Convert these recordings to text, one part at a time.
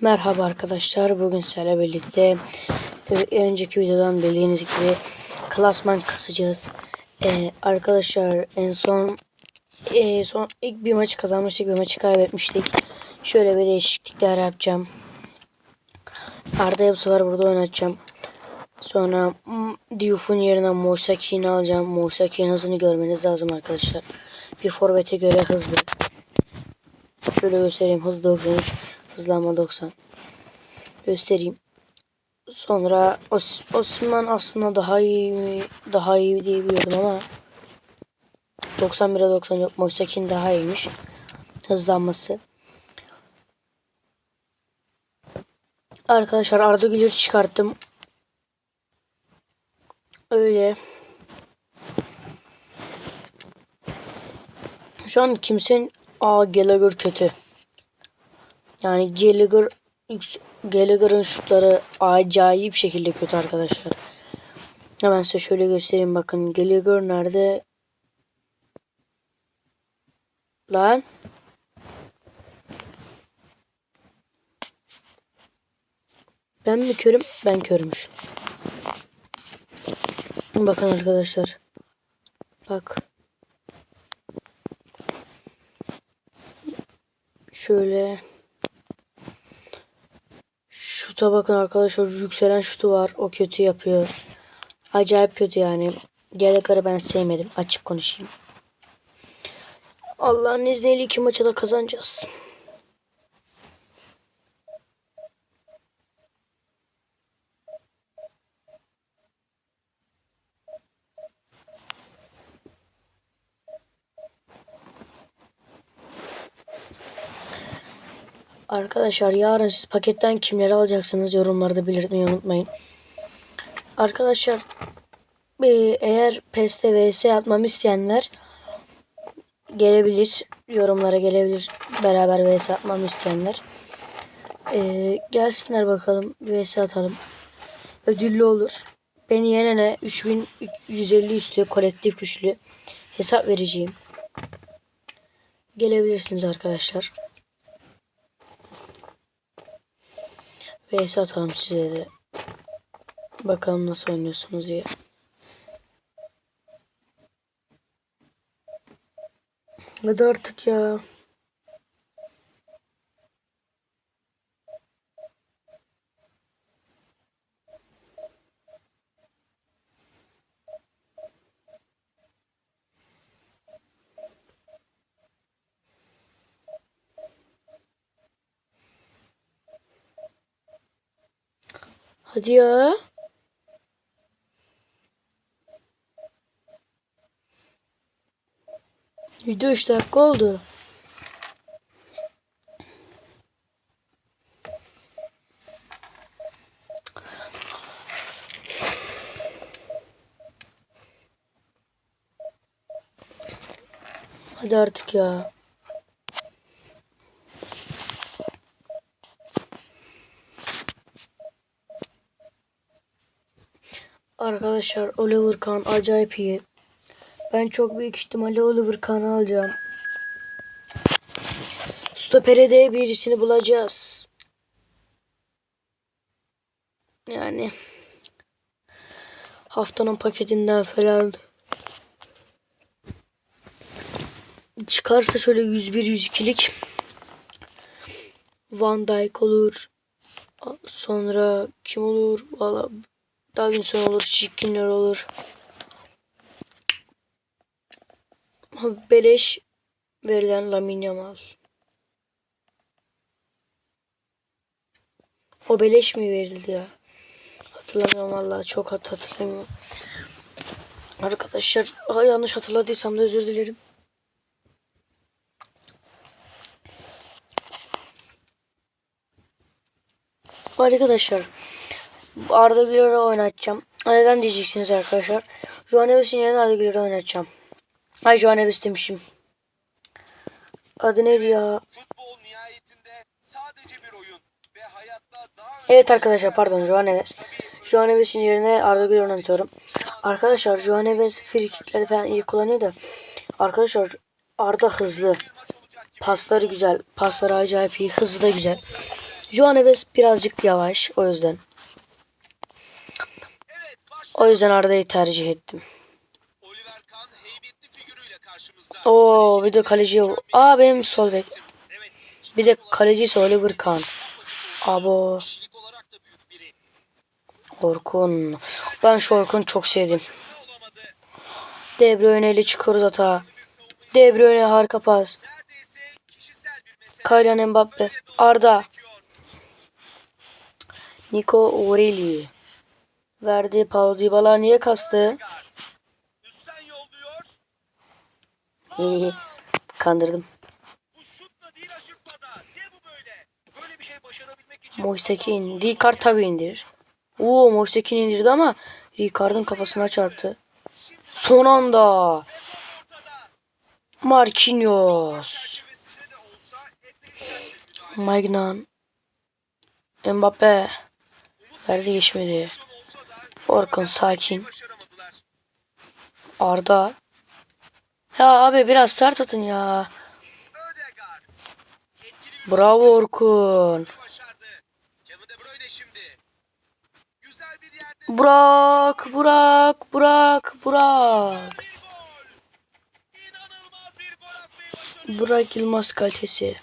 Merhaba arkadaşlar. Bugün sizlerle birlikte önceki videodan bildiğiniz gibi klasman kasacağız. E, arkadaşlar en son e, son ilk bir maçı kazanmıştık, bir maçı kaybetmiştik. Şöyle bir değişiklikler yapacağım. Arda'yı bu sefer burada oynatacağım. Sonra mm, Diouf'un yerine Moisaki'ni alacağım. Moisaki'nin hızını görmeniz lazım arkadaşlar. Bir forvete göre hızlı. Şöyle göstereyim. Hız 93. Hızlanma 90. Göstereyim. Sonra Os Osman aslında daha iyi mi? Daha iyi diye biliyordum ama 91'e 90 yok. Moisakin daha iyiymiş. Hızlanması. Arkadaşlar Arda Güler'i çıkarttım. Öyle. Şu an kimsenin Aa Gallagher kötü. Yani Gallagher Gallagher'ın şutları acayip şekilde kötü arkadaşlar. Hemen size şöyle göstereyim bakın. Gallagher nerede? Lan. Ben mi körüm? Ben körmüş. Bakın arkadaşlar. Bak. Şöyle. Şuta bakın arkadaşlar. Yükselen şutu var. O kötü yapıyor. Acayip kötü yani. Gallagher'ı ben sevmedim. Açık konuşayım. Allah'ın izniyle iki maçı da kazanacağız. Arkadaşlar yarın siz paketten kimleri alacaksınız yorumlarda belirtmeyi unutmayın. Arkadaşlar eğer PES'te vs atmamı isteyenler gelebilir. Yorumlara gelebilir. Beraber vs atmamı isteyenler. E, gelsinler bakalım vs atalım. Ödüllü olur. Beni yenene 3150 üstü kolektif güçlü hesap vereceğim. Gelebilirsiniz arkadaşlar. VS atalım size de. Bakalım nasıl oynuyorsunuz diye. Hadi artık ya. Hadi ya. Video 3 dakika oldu. Hadi artık ya. Arkadaşlar Oliver Kahn acayip iyi. Ben çok büyük ihtimalle Oliver Kahn'ı alacağım. Stopere de birisini bulacağız. Yani haftanın paketinden falan çıkarsa şöyle 101-102'lik Van Dijk olur. Sonra kim olur? Valla Davinson olur, Şikkinler olur. Beleş verilen Lamine Yamal. O beleş mi verildi ya? Hatırlamıyorum vallahi çok hat hatırlamıyorum. Arkadaşlar aha, yanlış hatırladıysam da özür dilerim. Arkadaşlar Arda Güler'i oynatacağım. Neden diyeceksiniz arkadaşlar? Joan Neves'in yerine Arda Güler'i oynatacağım. Ay Joan Neves demişim. Adı neydi ya? Evet arkadaşlar pardon Joan Neves. Joan Neves'in yerine Arda Güler'i oynatıyorum. Arkadaşlar Joan Neves free kickleri falan iyi kullanıyor da. Arkadaşlar Arda hızlı. Pasları güzel. Pasları acayip iyi. Hızı da güzel. Joao Neves birazcık yavaş o yüzden. O yüzden Arda'yı tercih ettim. Oo bir de kaleci. Aa benim sol bek. Bir de kalecisi Oliver Kahn. Abo. Orkun. Ben şu Orkun'u çok sevdim. De Bruyne ile çıkıyoruz hata. De Bruyne harika pas. Kylian Mbappe. Arda. Nico Aureli. Verdi. Paulo Dybala niye kastı? İyi. Kandırdım. Şey Moisekin. Ricard tabi indir. Oo Moisekin indirdi ama Ricard'ın kafasına çarptı. Son anda. Marquinhos. Magnan. Mbappe. Verdi geçmedi. Orkun sakin. Arda. Ya abi biraz start atın ya. Bravo Orkun. Burak, Burak, Burak, Burak. Burak Yılmaz kalitesi.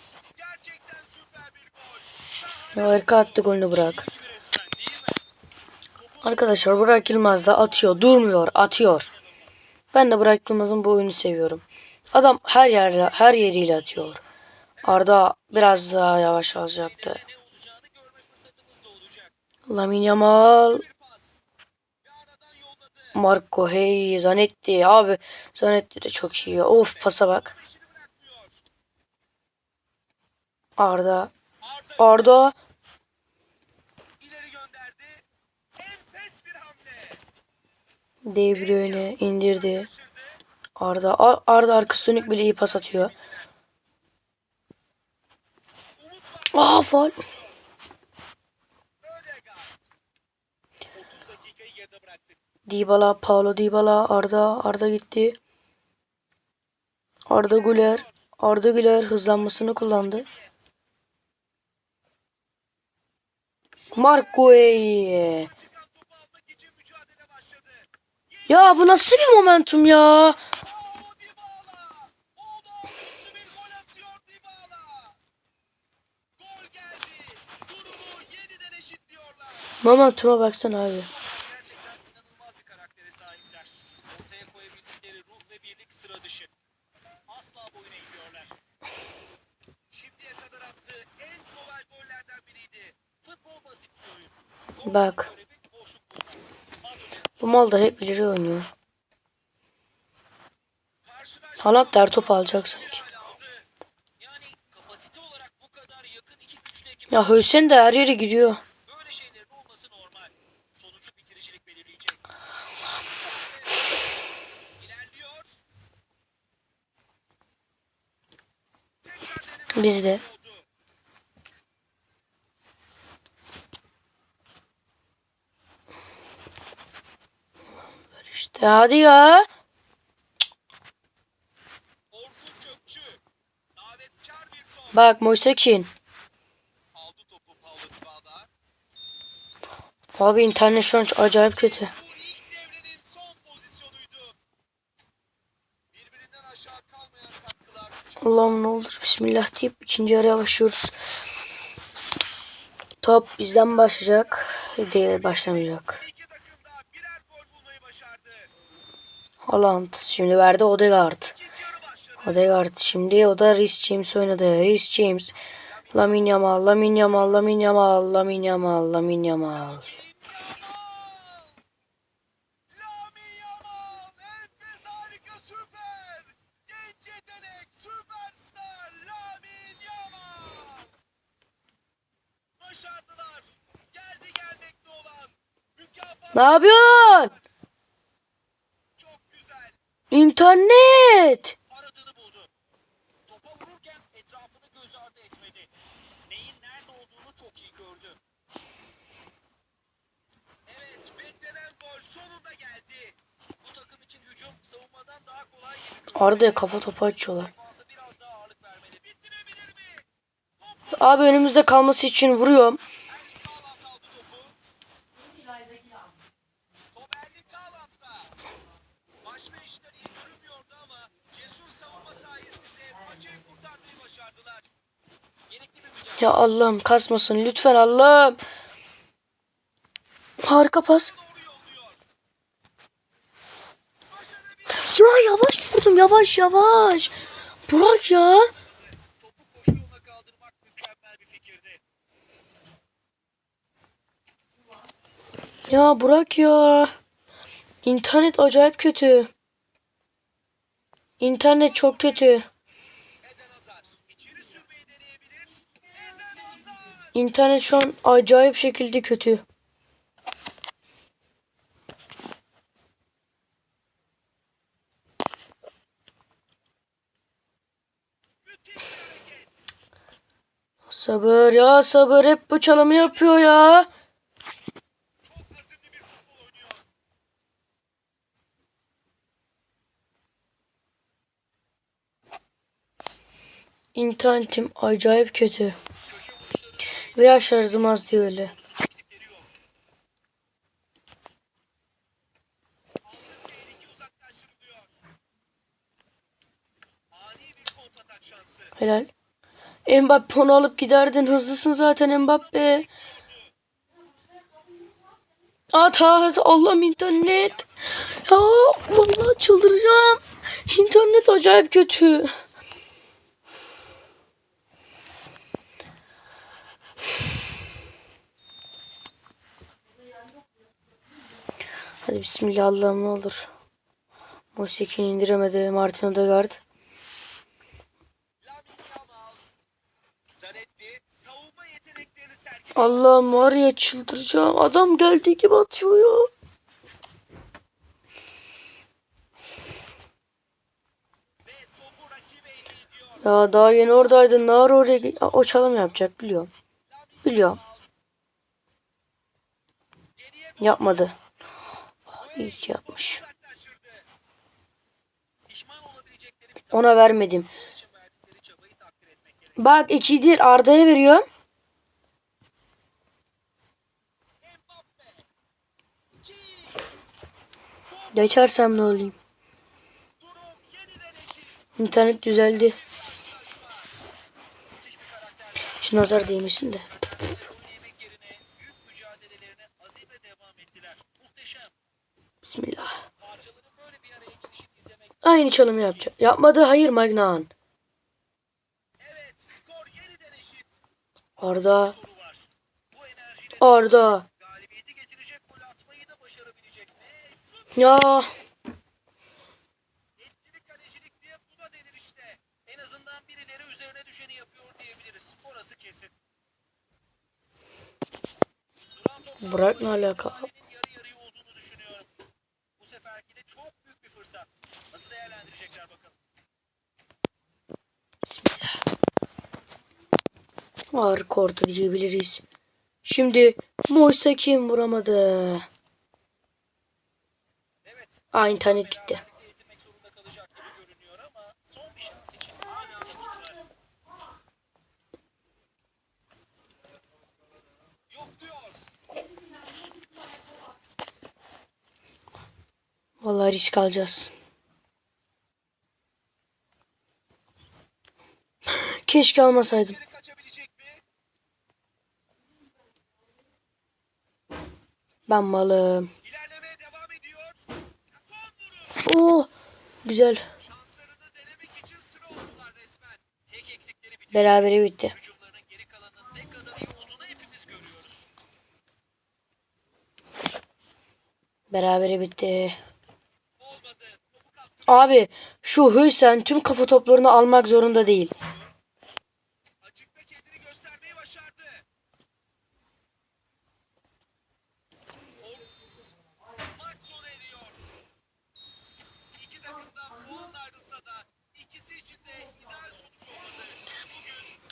Harika attı golünü Burak. Şahane resmen değil mi? Arkadaşlar Burak Yılmaz da atıyor, durmuyor, atıyor. Ben de Burak Yılmaz'ın bu oyunu seviyorum. Adam her yerle, her yeriyle atıyor. Arda biraz daha yavaş alacaktı. Lamine Yamal. Marco Hey, Zanetti. Abi Zanetti de çok iyi. Of pasa bak. Arda, Arda Arda. ileri gönderdi. Enfes bir hamle. De Bruyne indirdi. Arda, Arda arkası dönük bile iyi pas atıyor. Aa faul. Ödegaard. 30 dakikayı geride bıraktık. Dybala, Paulo Dybala, Arda, Arda gitti. Arda Güler, Arda Güler hızlanmasını kullandı. Marco Hey. Çıkan topu almak için mücadele başladı. Ya bu nasıl bir momentum ya? Momentuma baksana abi. Bak. Bu mal da hep ileri oynuyor. Haaland der top alacak sanki. Ya Hüseyin de her yere giriyor. Böyle Hadi ya. Davetkar bir top. Bak Moisekin. Abi internet şu an acayip kötü. Allah'ım ne olur bismillah deyip ikinci araya başlıyoruz. Top bizden başlayacak. Değil başlamayacak. İki takım da birer gol bulmayı başardı. Haaland şimdi verdi Odegaard. Odegaard şimdi o da Reece James oynadı. Reece James. Lamine Yamal, Lamine Yamal, Lamine Yamal, Lamine Yamal, Lamine Yamal. Yamal! Lamine Yamal! Enfes harika süper! Genç yetenek süperstar Lamine Yamal! Başardılar. Geldi gelmekte olan. Mükafat. Ne yapıyorsun? Çok güzel. İnternet. Aradığını buldu. Topa vururken etrafını göz ardı etmedi. Neyin nerede olduğunu çok iyi gördü. Evet, beklenen gol sonunda geldi. Bu takım için hücum savunmadan daha kolay gibi. Arda'ya kafa topu açıyorlar. Abi önümüzde kalması için vuruyorum. Ya Allah'ım kasmasın lütfen Allah'ım. Harika pas. Ya yavaş vurdum yavaş yavaş. Burak ya. Ya Burak ya. İnternet acayip kötü. İnternet çok kötü. İnternet şu an acayip şekilde kötü. Sabır ya sabır hep bu çalımı yapıyor ya. İnternetim acayip kötü. Veya şarjım az diye öyle. Helal. Mbappe onu alıp giderdin. Hızlısın zaten Mbappe. At at. Allah'ım internet. Ya vallahi çıldıracağım. İnternet acayip kötü. Hadi bismillah Allah'ım ne olur. Mosekin indiremedi. Martin Odegaard. Allah'ım var ya çıldıracağım. Adam geldiği gibi atıyor ya. Ya daha yeni oradaydın. Ne ara oraya ge- O çalım yapacak biliyorum. Biliyorum. Yapmadı. İyi ki yapmış. Ona vermedim. Bak iki değil Arda'ya. İki. Geçersem ne olayım? İnternet düzeldi. Şu nazar değmesin de. Aynı çalımı yapacak. Yapmadı. Hayır Magnan. Evet. Arda. Arda. galibiyeti getirecek gol atmayı da başarabilecek mi? Şut Ya. etkili kalecilik diye buna denir işte. En azından birileri üzerine düşeni yapıyor diyebiliriz. Orası kesin. Duran toplar Bırak ne alaka? ihtimalinin yarı yarıya olduğunu düşünüyorum. Bu seferki de çok büyük bir fırsat. Nasıl değerlendirecekler bakalım. Bismillah. Harika orta diyebiliriz. Şimdi Moise kim vuramadı? Evet. Aa internet gitti. Vallahi risk alacağız. Keşke almasaydım. Kadar iyi olduğunu hepimiz görüyoruz. Berabere bitti. Topu kaptı. Abi şu Hüseyin tüm kafa toplarını almak zorunda değil.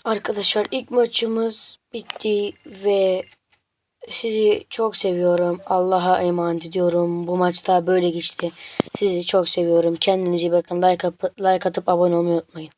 Arkadaşlar ilk maçımız bitti ve sizi çok seviyorum. Allah'a emanet ediyorum. Bu maçta böyle geçti. Sizi çok seviyorum. Kendinize iyi bakın. Like, atıp, like atıp abone olmayı unutmayın.